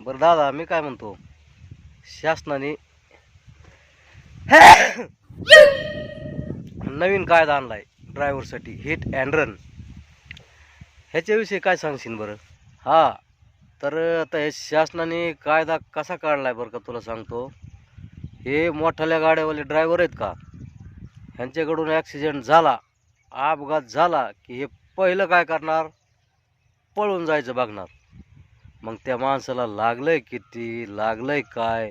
बरं दादा मी काय म्हणतो? शासनाने नवीन कायदा आणलाय ड्रायव्हरसाठी हिट अँड रन ह्याच्याविषयी काय सांगशील बरं? हा तर आता हे शासनाने कायदा कसा काढलाय बरं का तुला सांगतो? हे मोठाल्या गाड्यावाले ड्रायव्हर आहेत का? ह्यांच्याकडून ॲक्सिडेंट झाला अपघात झाला की हे पहिलं काय करणार? पळून जायचं बघणार. मग त्या माणसाला लागलंय किती लागलंय काय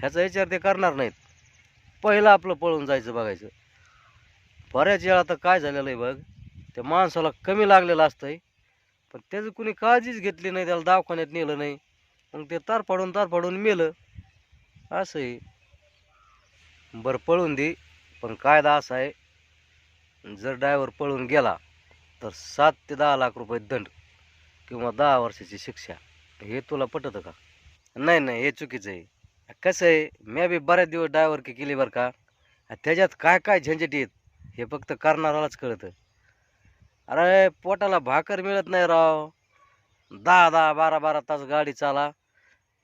ह्याचा विचार ते करणार नाहीत. पहिलं आपलं पळून जायचं बघायचं. बऱ्याच वेळा तर काय झालेलं आहे बघ त्या माणसाला कमी लागलेलं असतंय पण त्याचं कुणी काळजीच घेतली नाही त्याला दवाखान्यात नेलं नाही. मग ते तार पाडून तार पाडून मेलं. असं आहे. बरं पळून दे पण कायदा असा आहे जर ड्रायव्हर पळून गेला तर सात ते दहा लाख रुपये दंड किंवा दहा वर्षाची शिक्षा. हे तुला पटतं का? नाही नाही हे चुकीचं आहे. कसं आहे मी बी बऱ्याच दिवस ड्रायव्हर की केली बरं का? त्याच्यात काय काय झंझट येत हे फक्त करणारालाच कळतं. अरे पोटाला भाकर मिळत नाही राव. दहा दहा बारा बारा तास गाडी चाला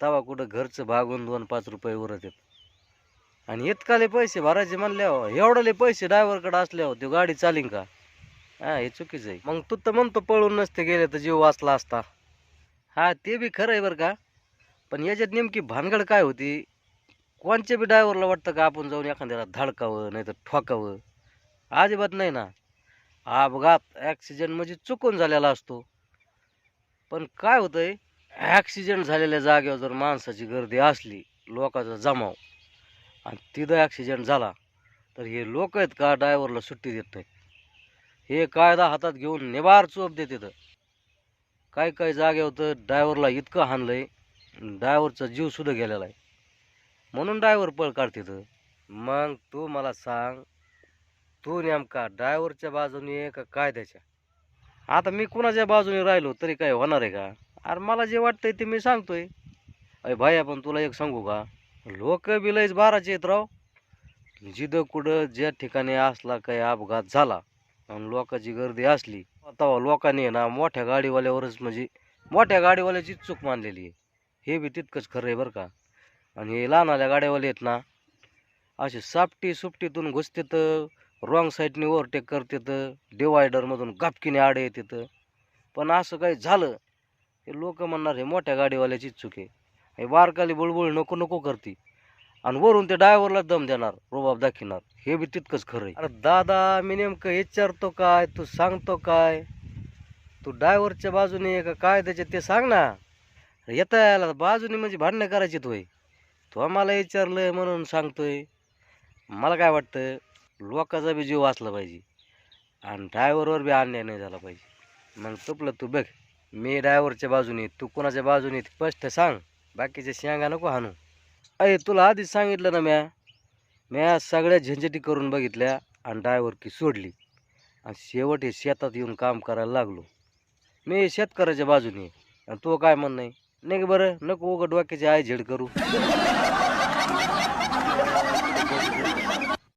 तवा कुठं घरचं भागून दोन पाच रुपये उरत येत आणि इतकाले पैसे भरायचे म्हणले हो एवढाले पैसे ड्रायव्हरकडे असल्यावर हो, तो गाडी चालीन का? हा हे चुकीचं आहे. मग तू तर म्हणतो पळून नसते गेले तर जीव वाचला असता. हा ते बी खरं आहे बरं का. पण याच्यात नेमकी भानगड काय होती? कोणच्या बी ड्रायव्हरला वाटतं का आपण जाऊन एखाद्याला धडकावं नाही तर ठोकावं? अजिबात नाही ना. अपघात ॲक्सिडेंट म्हणजे चुकून झालेला असतो. पण काय होतंय? ॲक्सिडेंट झालेल्या जागेवर जर माणसाची गर्दी असली लोकांचा जमाव आणि तिथं ॲक्सिडेंट झाला तर हे लोक आहेत का ड्रायव्हरला सुट्टी देत नाहीत? हे कायदा हातात घेऊन निबार चोप देते तर काय काय जाग्यावर तर ड्रायव्हरला इतकं हाणलंय ड्रायव्हरचा जीवसुद्धा गेलेला आहे. म्हणून ड्रायव्हर पळ काढते तर मग तू मला सांग तू नेमका ड्रायव्हरच्या बाजूने आहे का कायद्याच्या आता मी कुणाच्या बाजूने राहिलो तरी काय होणार आहे का? अरे मला जे वाटतंय ते मी सांगतोय. अरे भाई आपण तुला एक सांगू का? लोक बी बाराचे येत राव. जिथं कुठं ज्या ठिकाणी असला काही अपघात झाला आणि लोकांची गर्दी असली तेव्हा लोकांनी आहे ना मोठ्या गाडीवाल्यावरच म्हणजे मोठ्या गाडीवाल्याचीच चूक मानलेली आहे. हे बी तितकंच खरं आहे बरं का. आणि हे लहानाल्या गाड्यावाले आहेत ना असे सापटी सुपटीतून घुसतेत रॉंग साईडने ओव्हरटेक करतेत डिवायडरमधून गापकीने आडे येतात. पण असं काही झालं हे लोक म्हणणार हे मोठ्या गाडीवाल्याचीच चूक आहे. हे बारकाली बुळबुळ नको नको करते. आणि वरून ते डायव्हरला दम देणार रोबाब दाखवणार. हे बी तितकंच खरं आहे. अरे दादा मी नेमकं विचारतो काय तू सांगतो काय? तू डायव्हरच्या बाजूने का काय त्याच्यात ते सांग ना. येता यायला बाजूने म्हणजे भांडणं करायची तोय तू आम्हाला विचारलं म्हणून सांगतोय. मला काय वाटतं लोकाचा बी जीव वाचला पाहिजे. आणि ड्रायव्हरवर बी अन्याय नाही झाला पाहिजे. मग तुपलं तू बघ मी ड्रायव्हरच्या बाजूने तू कोणाच्या बाजूने स्पष्ट सांग. बाकीच्या शेंगा नको हाणू. अरे तुला आधीच सांगितलं ना म्या. म्या सगळ्या झंझटी करून बघितल्या आणि ड्रायव्हरकी सोडली. आणि शेवट हे शेतात येऊन काम करायला लागलो. मी शेतकऱ्याच्या बाजूने. आणि तो काय म्हण नाही नाही बरं नको उघड डोक्याची आय झेड करू.